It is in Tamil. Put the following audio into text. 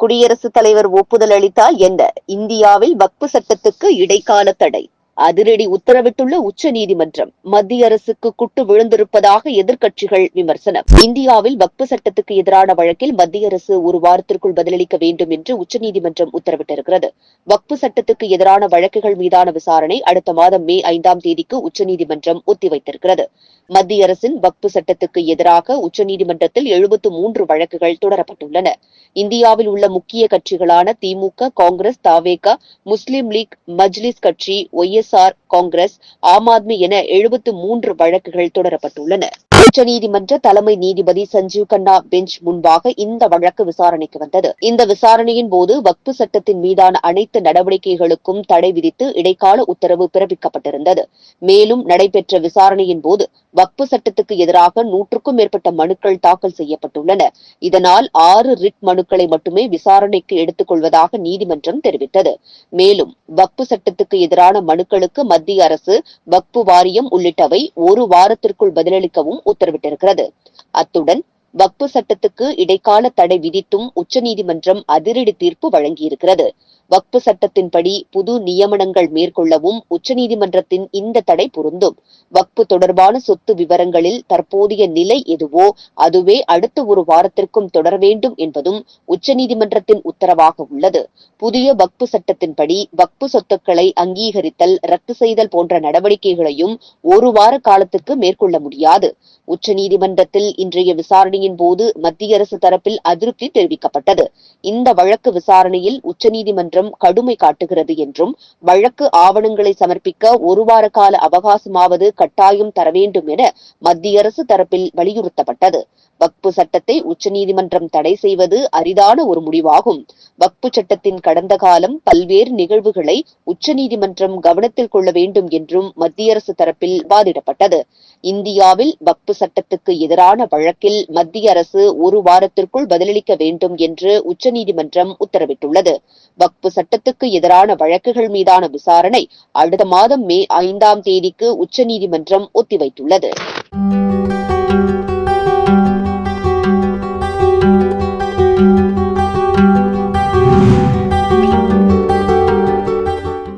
குடியரசுத் தலைவர் ஒப்புதல் அளித்தால் என்ன? இந்தியாவில் வக்பு சட்டத்துக்கு இடைக்கால தடை. அதிரடி உத்தரவிட்டுள்ள உச்சநீதிமன்றம் மத்திய அரசுக்கு குட்டு விழுந்திருப்பதாக எதிர்க்கட்சிகள் விமர்சனம். இந்தியாவில் வக்பு சட்டத்துக்கு எதிரான வழக்கில் மத்திய அரசு ஒரு வாரத்திற்குள் பதிலளிக்க வேண்டும் என்று உச்சநீதிமன்றம் உத்தரவிட்டிருக்கிறது. வக்பு சட்டத்துக்கு எதிரான வழக்குகள் மீதான விசாரணை அடுத்த மாதம் மே ஐந்தாம் தேதிக்கு உச்சநீதிமன்றம் ஒத்திவைத்திருக்கிறது. மத்திய அரசின் வக்பு சட்டத்துக்கு எதிராக உச்சநீதிமன்றத்தில் எழுபத்து மூன்று வழக்குகள் தொடரப்பட்டுள்ளன. இந்தியாவில் உள்ள முக்கிய கட்சிகளான திமுக காங்கிரஸ் தாவேகா முஸ்லிம் லீக் மஜ்லிஸ் கட்சி Y S YSR Congress Aam Aadmi என எழுபத்து மூன்று வழக்குகள் தொடரப்பட்டுள்ளன. உச்சநீதிமன்ற தலைமை நீதிபதி சஞ்சீவ் கண்ணா பெஞ்ச் முன்பாக இந்த வழக்கு விசாரணைக்கு வந்தது. இந்த விசாரணையின் போது வக்பு சட்டத்தின் மீதான அனைத்து நடவடிக்கைகளுக்கும் தடை விதித்து இடைக்கால உத்தரவு பிறப்பிக்கப்பட்டிருந்தது. மேலும் நடைபெற்ற விசாரணையின் போது வக்பு சட்டத்துக்கு எதிராக நூற்றுக்கும் மேற்பட்ட மனுக்கள் தாக்கல் செய்யப்பட்டுள்ளன. இதனால் ஆறு ரிட் மனுக்களை மட்டுமே விசாரணைக்கு எடுத்துக் கொள்வதாக நீதிமன்றம் தெரிவித்தது. மேலும் வக்பு சட்டத்துக்கு எதிரான மனுக்களுக்கு மத்திய அரசு வக்பு வாரியம் உள்ளிட்டவை ஒரு வாரத்திற்குள் பதிலளிக்கவும் உத்தரவிட்டிருக்கிறது. அத்துடன் வக்பு சட்டத்துக்கு இடைக்கால தடை விதித்தும் உச்சநீதிமன்றம் அதிரடி தீர்ப்பு வழங்கியிருக்கிறது. வக்பு சட்டத்தின்படி புது நியமனங்கள் மேற்கொள்ளவும் உச்சநீதிமன்றத்தின் இந்த தடை பொருந்தும். வக்பு தொடர்பான சொத்து விவரங்களில் தற்போதைய நிலை எதுவோ அதுவே அடுத்த ஒரு வாரத்திற்கும் தொடர வேண்டும் என்பதும் உச்சநீதிமன்றத்தின் உத்தரவாக உள்ளது. புதிய வக்பு சட்டத்தின்படி வக்பு சொத்துக்களை அங்கீகரித்தல் ரத்து செய்தல் போன்ற நடவடிக்கைகளையும் ஒரு வார காலத்துக்கு மேற்கொள்ள முடியாது. உச்சநீதிமன்றத்தில் இன்றைய விசாரணையின் போது மத்திய அரசு தரப்பில் அதிருப்தி தெரிவிக்கப்பட்டது. இந்த வழக்கு விசாரணையில் உச்சநீதிமன்றம் கடுமை காட்டுகிறது என்றும் வழக்கு ஆவணங்களை சமர்ப்பிக்க ஒரு வார கால அவகாசமாவது கட்டாயம் தர வேண்டும் என மத்திய அரசு தரப்பில் வலியுறுத்தப்பட்டது. வக்பு சட்டத்தை உச்சநீதிமன்றம் தடை செய்வது அரிதான ஒரு முடிவாகும். வக்பு சட்டத்தின் கடந்த காலம் பல்வேறு நிகழ்வுகளை உச்சநீதிமன்றம் கவனத்தில் கொள்ள வேண்டும் என்றும் மத்திய அரசு தரப்பில் வாதிடப்பட்டது. இந்தியாவில் வக்பு சட்டத்துக்கு எதிரான வழக்கில் மத்திய அரசு ஒரு வாரத்திற்குள் பதிலளிக்க வேண்டும் என்று உச்சநீதிமன்றம் உத்தரவிட்டுள்ளது. வக்பு சட்டத்துக்கு எதிரான வழக்குகள் மீதான விசாரணை அடுத்த மாதம் மே ஐந்தாம் தேதிக்கு உச்சநீதிமன்றம் ஒத்திவைத்துள்ளது.